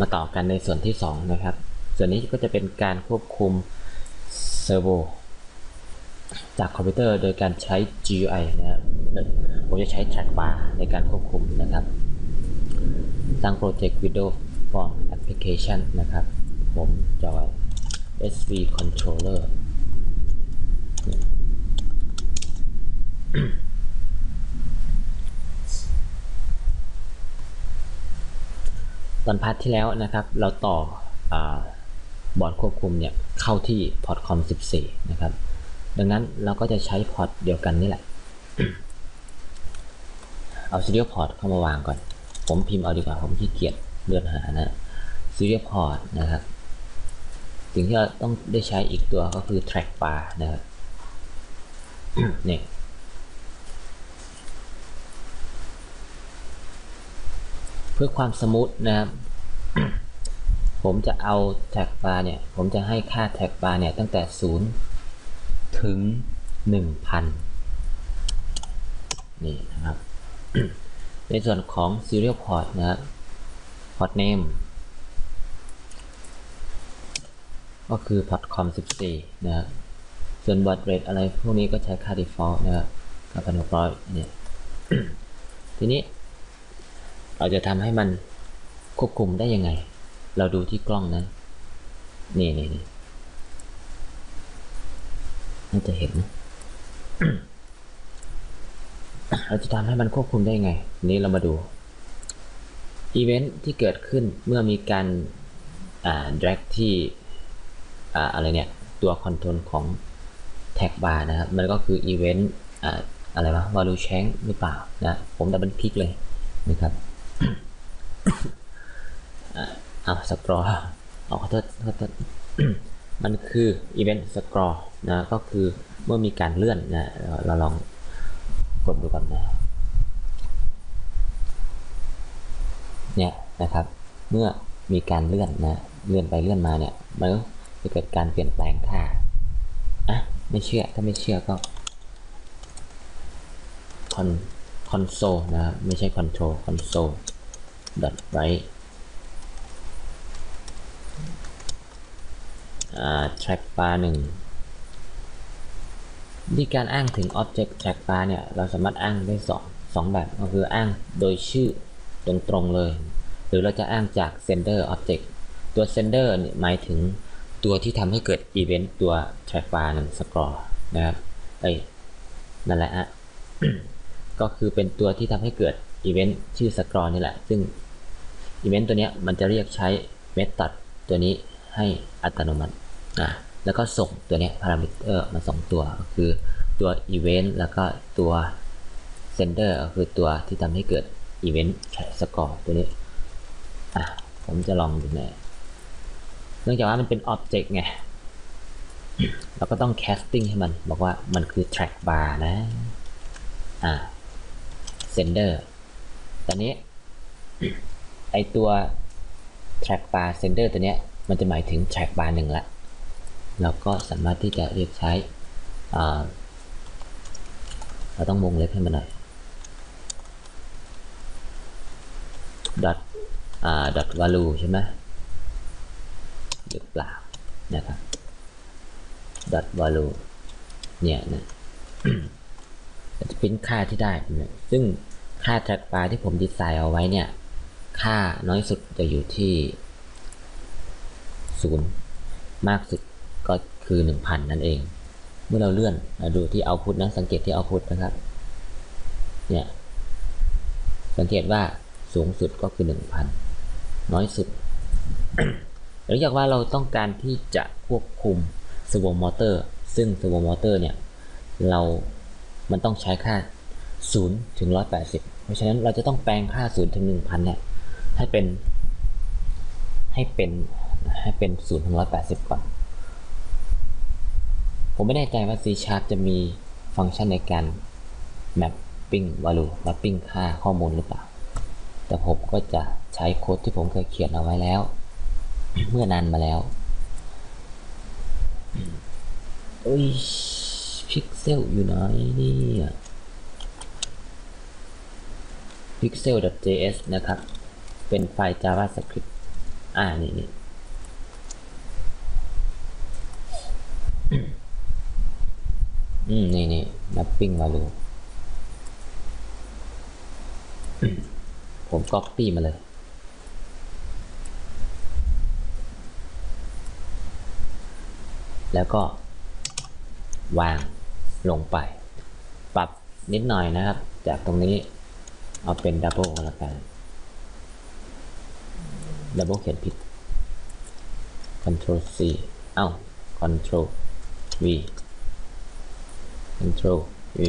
มาต่อกันในส่วนที่ 2 นะครับ ส่วนนี้ก็จะเป็นการควบคุมเซอร์โวจากคอมพิวเตอร์โดยการใช้ GUI นะครับผมจะใช้ trackbar ในการควบคุมนะครับสร้างโปรเจกต์ Windows Form Application นะครับ ผมจอย SV Controller ตอนพาร์ทที่แล้วนะครับ เราต่อบอร์ดควบคุมเนี่ยเข้าที่พอร์ตคอม 14 นะครับ ดังนั้นเราก็จะใช้พอร์ตเดียวกันนี่แหละ เอา serial port เข้ามาวางก่อน ผมพิมพ์เอาดีกว่า ผมขี้เกียจเลื่อนหานะ serial port นะครับ สิ่งที่เราต้องได้ใช้อีกตัวก็คือ track bar นะครับเนี่ เพื่อความสมูทนะครับ ผมจะเอาแท็กบาร์เนี่ย ผมจะให้ค่าแท็กบาร์เนี่ยตั้งแต่ 0 ถึง 1,000 นี่นะครับ ในส่วนของ serial port นะครับ port name ก็คือ port com 14 นะครับ ส่วน baud rate อะไรพวกนี้ก็ใช้ค่า default นะครับ9,600 เนี่ย ทีนี้ เราจะทำให้มันควบคุมได้ยังไง เราดูที่กล้องนะนี่นี่นี่น่าจะเห็นนะเราจะทำให้มันควบคุมได้ยังไง นี้เรามาดูอีเวนท์ที่เกิดขึ้นเมื่อมีการอ่า drag ที่อ่าอะไรเนี่ย ตัวคอนโทรลของแท็กบาร์นะครับ มันก็คืออีเวนต์อ่าอะไรวะ value change หรือเปล่านะ ผมดับเบิลคลิกเลยนะครับ อาสกรอเอาขอโทษขอโทษมันคือ event scroll นะก็คือเมื่อมีการเลื่อนนะเราลองกดดูก่อนนะเนี่ยนะครับ เมื่อมีการเลื่อนนะเลื่อนไปเลื่อนมาเนี่ยมันก็จะเกิดการเปลี่ยนแปลงค่าอะไม่เชื่อถ้าไม่เชื่อก็คอนคอนโซลนะไม่ใช่คอนโทรลคอนโซล write อ่า track bar หนึ่งที่การอ้างถึง object track bar เนี่ย เราสามารถอ้างได้สองสองแบบ ก็คืออ้างโดยชื่อตรงๆเลย หรือเราจะอ้างจาก sender object ตัว sender เนี่ยหมายถึงตัวที่ทำให้เกิด event ตัว track bar นั้น scroll นะครับเอ้ยนั่นแหละฮะก็คือเป็นตัวที่ทำให้เกิดอีเวนต์ชื่อ scroll นี่แหละ ซึ่ง อีเวนต์ตัวนี้มันจะเรียกใช้เมธอดตัวนี้ให้อัตโนมัตินะแล้วก็ส่งตัวนี้พารามิเตอร์มาสองตัวคือตัวอีเวนต์แล้วก็ตัวเซนเดอร์คือตัวที่ทำให้เกิดอีเวนต์สกอร์ตัวนี้อะผมจะลองดูนะเนื่องจากว่ามันเป็นอ็อบเจกต์ไง เราก็ต้องแคสติ้งให้มัน บอกว่ามันคือ track bar นะ อ่า sender ตอนนี้ ไอตัว track bar sender ตัวเนี้ย มันจะหมายถึง track bar หนึ่งละ เราก็สามารถที่จะเรียกใช้ เราต้องวงเล็บให้มันหน่อย dot อ dot value ใช่ไหมหรือเปล่านะครับ dot value เนี่ยนะจะพิมพ์ค่าที่ได้นะซึ่งค่า track bar ที่ผมดีไซน์เอาไว้เนี่ย ค่าน้อยสุดจะอยู่ที่ 0 มากสุดก็คือ 1,000 นั่นเอง เมื่อเราเลื่อนเราดูที่ output นะ สังเกตที่ output นะครับ เนี่ย สังเกตว่าสูงสุดก็คือ 1,000 น้อยสุดหลังจากว่าเราต้องการที่จะควบคุม servo motor ซึ่ง servo motor เนี่ย เรา มันต้องใช้ค่า0ถึง180 เพราะฉะนั้นเราจะต้องแปลงค่า0ถึง 1,000เนี่ย ให้เป็น ให้เป็น ให้เป็น0ถึง180ก่อน ผมไม่แน่ใจว่า C Sharp จะมีฟังก์ชันในการ mapping value mapping ค่าข้อมูลหรือเปล่า แต่ผมก็จะใช้โค้ดที่ผมเคยเขียนเอาไว้แล้ว เมื่อนานมาแล้วเอ้ยพิกเซลอยู่ไหนเนี่ย pixel.js นะครับ เป็นไฟล์ javascript อ่า นี่นี่อืม นี่นี่ mapping value ผมก๊อปปี้มาเลยแล้วก็ วางลงไป ปรับนิดหน่อยนะครับ จากตรงนี้เอาเป็นดับเบิลแล้วกัน ดับเบิลเขียนผิด Ctrl C เอ้า Ctrl V Ctrl V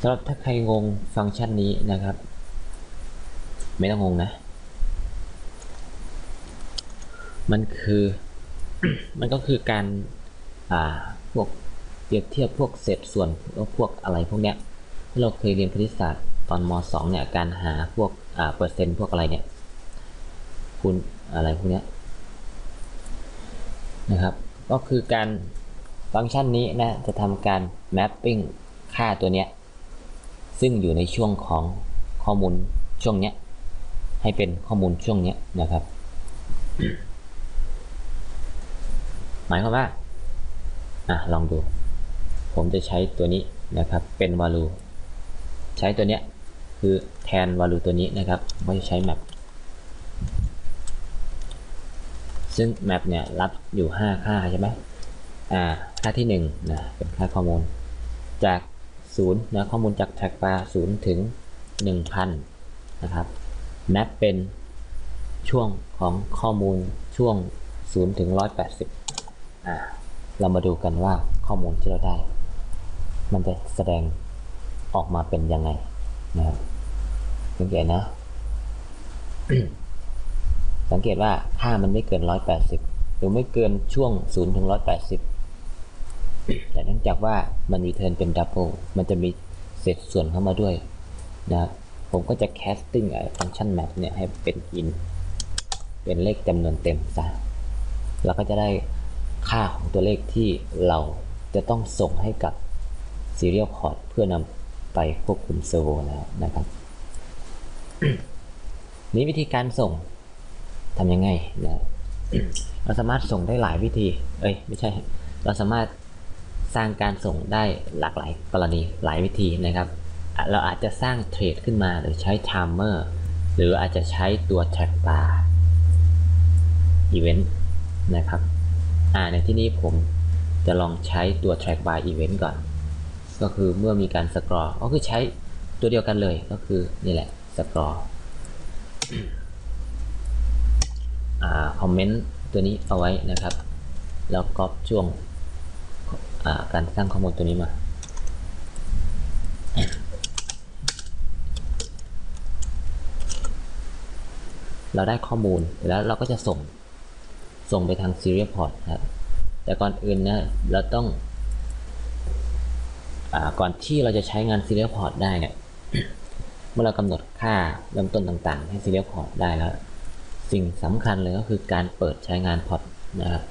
สำหรับถ้าใครงงฟังก์ชันนี้นะครับ ไม่ต้องงงนะ มันคือ มันก็คือการ อ่าพวก เปรียบเทียบพวกเศษส่วนแล้วพวกอะไรพวกเนี้ยที่เราเคยเรียนคณิตศาสตร์ตอนม .2 เนี่ยการหาพวกเปอร์เซ็นต์พวกอะไรเนี่ยคูณอะไรพวกเนี้ยนะครับก็คือการฟังก์ชันนี้นะจะทำการ mapping ค่าตัวเนี้ยซึ่งอยู่ในช่วงของข้อมูลช่วงเนี้ยให้เป็นข้อมูลช่วงเนี้ยนะครับ หมายความว่าอะลองดู ผมจะใช้ตัวนี้นะครับเป็น value ใช้ตัวเนี้ยคือแทน value ตัวนี้นะครับไม่ใช้ map ซึ่ง map เนี่ยรับอยู่ 5 ค่าใช่ไหมอ่าค่าที่1นะเป็นค่าข้อมูล จาก0นะข้อมูลจาก track bar 0ถึง 1,000 นะครับ map เป็นช่วงของข้อมูลช่วง0ถึง180อ่าเรามาดูกันว่าข้อมูลที่เราได้ มันจะแสดงออกมาเป็นยังไงนะครับสังเกตนะ สังเกตว่าค่ามันไม่เกิน 180 หรือไม่เกินช่วง 0 ถึง 180 แต่เนื่องจากว่ามัน return เป็น double มันจะมีเศษส่วนเข้ามาด้วยนะครับผมก็จะ casting ไอ้ function map เนี่ยให้เป็น in เป็นเลขจำนวนเต็มซะเราก็จะได้ค่าของตัวเลขที่เราจะต้องส่งให้กับ serial port เพื่อนำไปควบคุมเซอร์โวแล้วนะครับนี้วิธีการส่งทำยังไงนะเราสามารถส่งได้หลายวิธี เอ้ยไม่ใช่ เราสามารถสร้างการส่งได้หลากหลายกรณีหลายวิธีนะครับ เราอาจจะสร้างเทรดขึ้นมาหรือใช้ timer หรืออาจจะใช้ตัว track bar event นะครับ อ่าในที่นี้ผมจะลองใช้ตัว track bar event ก่อน ก็คือเมื่อมีการสกรอก็คือใช้ตัวเดียวกันเลยก็คือนี่แหละสกรอคอมเมนต์ตัวนี้เอาไว้นะครับ แล้วก็ช่วงาการสร้างข้อมูลตัวนี้มาเราได้ข้อมูลแล้วเราก็จะส่งส่งไปทาง serial port ครับ แต่ก่อนอื่นนะเราต้อง ก่อนที่เราจะใช้งาน serial port ได้เนี่ย เมื่อเรากำหนดค่าเริ่มต้นต่างๆ ให้ serial port ได้แล้ว สิ่งสำคัญเลยก็คือการเปิดใช้งาน port นะครับ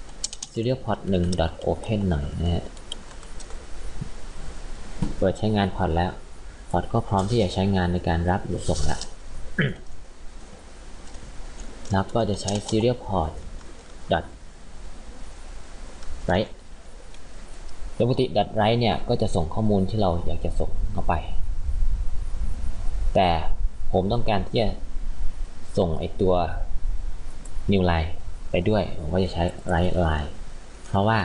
serial port 1 open หน่อยนะฮะเปิดใช้งาน port แล้ว port ก็พร้อมที่จะใช้งานในการรับหรือส่งละแล้วก็จะใช้ serial port dot write โดยปกติ dot write เนี่ยก็จะส่งข้อมูลที่เราอยากจะส่งเข้าไป แต่ผมต้องการที่จะส่งไอตัว new line ไปด้วย ผมก็จะใช้ write line เพราะว่า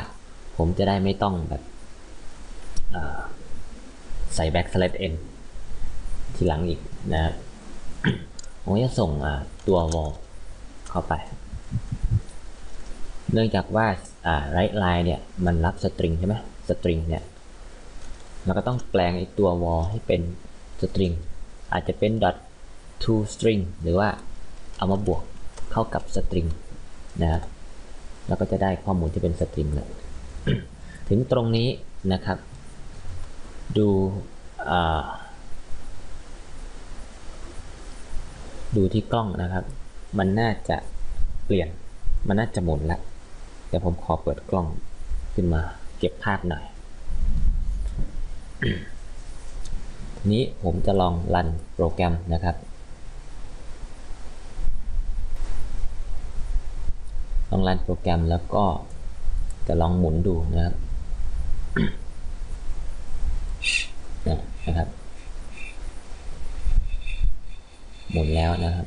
ผมจะได้ไม่ต้องแบบใส่ backslash n ทีหลังอีกนะครับผมก็จะส่งตัว wall เข้าไป เนื่องจากว่าอ่า write line เนี่ย มันรับสตริงใช่ไหม สตริงเนี่ยเราก็ต้องแปลงไอตัว wall ให้เป็นสตริงอาจจะเป็น dot to string หรือว่าเอามาบวกเข้ากับสตริงนะครับแล้วก็จะได้ข้อมูลที่เป็นสตริงเลยถึงตรงนี้นะครับ ดูดูที่กล้องนะครับ มันน่าจะเปลี่ยน มันน่าจะหมุนล้วเดี๋ยวผมขอเปิดกล้องขึ้นมา เก็บภาพหน่อยนี้ผมจะลองรันโปรแกรมนะครับ ลองรันโปรแกรมแล้วก็จะลองหมุนดูนะครับนะนะครับ หมุนแล้วนะครับ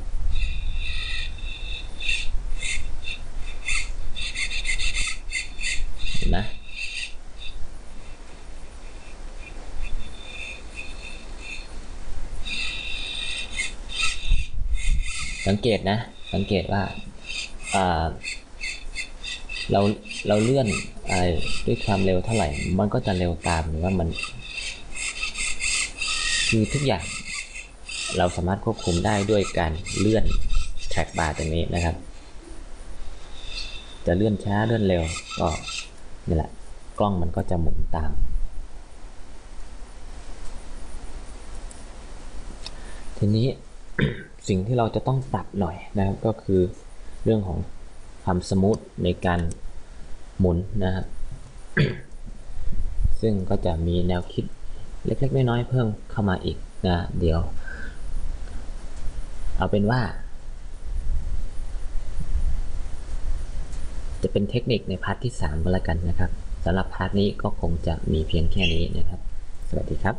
เห็นไหม สังเกตนะ สังเกตว่าเราเราเลื่อนอะไรด้วยความเร็วเท่าไหร่ มันก็จะเร็วตามหรือว่ามัน คือทุกอย่างเราสามารถควบคุมได้ด้วยการเลื่อนแท็กบาร์ตรงนี้นะครับ จะเลื่อนช้าเลื่อนเร็วก็นี่แหละ กล้องมันก็จะหมุนตาม ทีนี้ สิ่งที่เราจะต้องปรับหน่อยนะครับก็คือเรื่องของความสมูทในการหมุนนะครับซึ่งก็จะมีแนวคิดเล็กๆน้อยๆเพิ่มเข้ามาอีกนะเดี๋ยว เอาเป็นว่า จะเป็นเทคนิคในพาร์ทที่ 3 ก็แล้วกันนะครับสำหรับพาร์ทนี้ก็คงจะมีเพียงแค่นี้นะครับ สวัสดีครับ